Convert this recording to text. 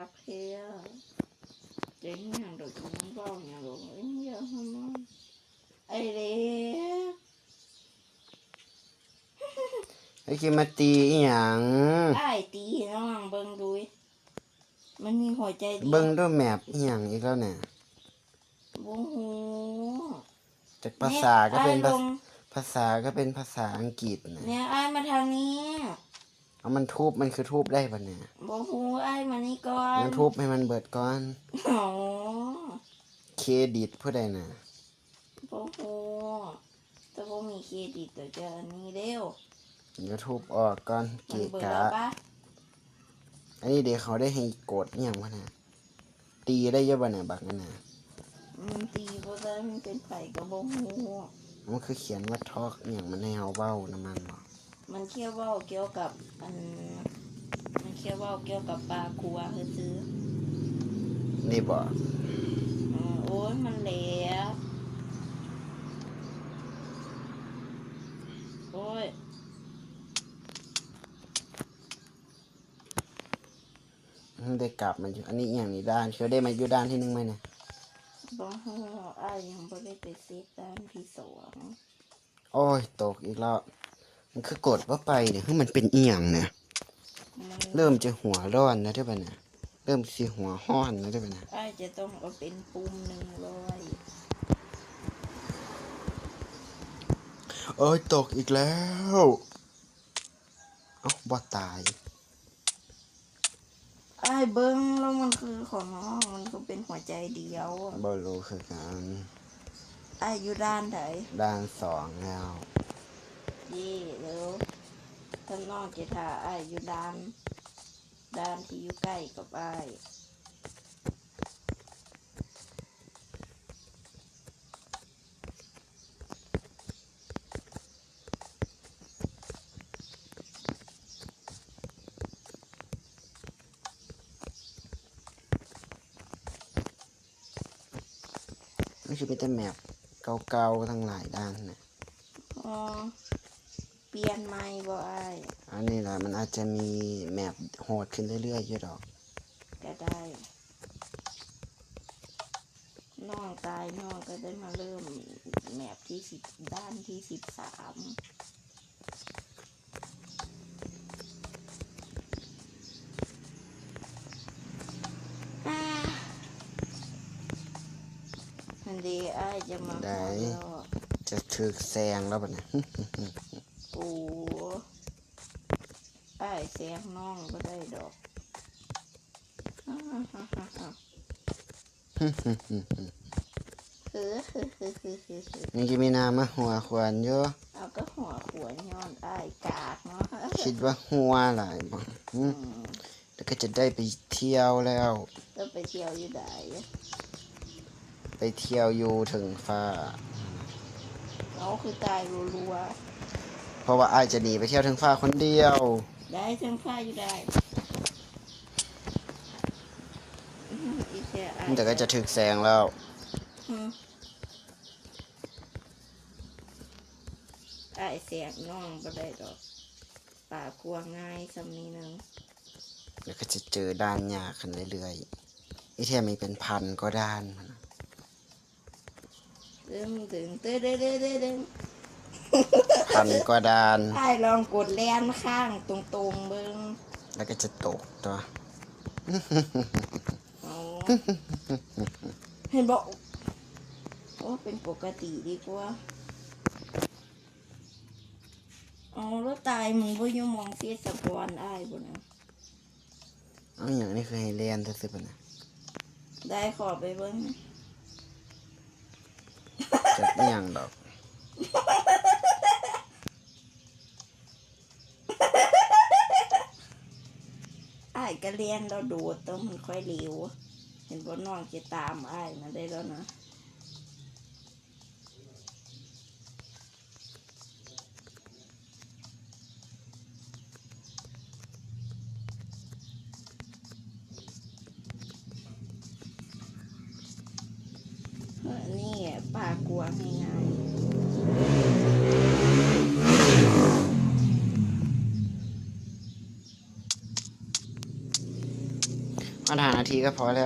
รักเฮียเจ๋งอย่างเด็กมันบ้องอย่างหลงเอ้ยเยอะมากไอ้เล็กไอ้กินมาตีอหย่างไอ้ตีน้องเบิ่งดูมันมีหัวใจดียวเบิ้งด้วยแมพอหย่างอีกแล้วเนี่ยโอ้โหจากภาษาก็เป็นยภาลงภาษาก็เป็นภาษาอังกฤษนะเนี่ยไอ้มาทางนี้ เอามันทุบมันคือทุบได้ปะเนี่ยโอ้โหไอ้มานี่ก่อนมันทุบให้มันเบิดก่อนโอ้เครดิตผู้ใดน่ะโอ้โหแต่ว่ามีเครดิตตัวเจานี้เร็วมันก็ทุบออกก่อนมัเกะนเบิดกะแล้วปะอันนี้เดี๋ยวเขาได้ให้กดอหย่างวะเนี่ยตีได้เยอะปะเนี่ยบักนั่นน่ะมันตีเพราะว่ามันเป็นไผ่กระบอกหูมันคือเขียนว่าทอกอหย่างมันให้เอาเบ้าน้ำมันบอก มันเคี่ยวเว่าเกี่ยวกับอันมันเคี่ยวเว่าเกี่ยวกับปลาคัวคือซื้อนี่บอกอืมโอ้ยมันแหลวโอ้ยมันได้กลับมาอยู่ อันนี้อหย่างนี้ด้านเชียวได้มาอยู่ด้านที่หนึงไหมเนี่ยบ้าอ้ายยังไม่ได้ไปเซตด้านที่สองโอ้ย ตกอีกแล้ว มันคือกดว่าไปเนี่ยคือมันเป็นอีหยังเนี่ยมันเริ่มจะหัวร้อนแล้วได้ปะเนี่ยเริ่มสิหัวห้อนแล้วได้ปะเนี่ยอ้ายจะต้องเอาเป็นปุ่มหนึ่งร้อยเอ้ยตกอีกแล้ว เอ้าบ่ตายอ้ายเบิ้งแล้วมันคือของน้องมันก็เป็นหัวใจเดียวบ่รู้คือกันอ้ายอยู่ด้านไหนด้านสองแล้ว เย่เร็วท่า นน้องจะถ่าอ้ายอยู่ด้านด้านที่อยู่ใกล้กับอ้ายไม่ใช่เป็นแต่แมปเก่าๆทั้งหลายด้านเนี่ยอ๋อเปลี่ยนไม่บ่อ้ายอันนี้แหละมันอาจจะมีแมปโหดขึ้นเรื่อยๆอยู่ดอกก็ได้น้องตายน้องก็ได้มาเริ่มแมปที่สิบด้านที่สิบสามอ่าอันดีอ้ายจะมาขอแล้วจะถึกแซงแล้วปะเนี่ ยโอ้อ้ายแซงน้องก็ได้ดอกอ่าฮ่าฮ่าฮ่าเฮ้อเฮ้อเฮ้อเฮ้อเฮ้อเฮ้อนี่กิมีนามาหัวขวานเยอะเอาก็หัวขวนย้อนอ้ายกากเนาะคิดว่าหัวหลายบ่อืมแล้วก็จะได้ไปเที่ยวแล้วก็ไปเที่ยวอยู่ไหนไปเที่ยวอยู่ถึงฟ้าเราคือตายรัว เพราะว่าอายจะหนีไปเที่ยวถึงฟ้าคนเดียวๆได้ทั้งค่าอยู่ได้อื้อหืออีแค่อ้ายแต่ก็จะถึกแซงแล้ว อืมอ้ายแสงน้องก็ได้ดอกป่ากลัวง่ายสำนี้หนึงแล้วก็จะเจอด้านยากขึ้นเรื่อยๆไอ้เทียมีเป็นพันก็ด้านมัน ดึงดึงตึ้งดึงดึงดึงดึง พันก็ด้านไอ้ลองกดแลนข้างตรงๆเบิ้งแล้วก็จะตกตัวเอาเห็นบอกโอ้เป็นปกติดีกว่าเอาแล้วตายมึงบ่ยอมมองเสียสะพอนอ้ายบ่นะเอาอย่างนี้คือให้เรียนซื่อๆปะนะได้ขอไปเบิ้งจะไม่อย่างดอก อ้าย ก็เรียนเราดดต้องมันค่อยเร็วเห็นบ่น้องจะตามอ้ายมาได้แล้วนะเออนี่ปลากลัวง่ายๆ มาหานา ทีก็พอแล้ว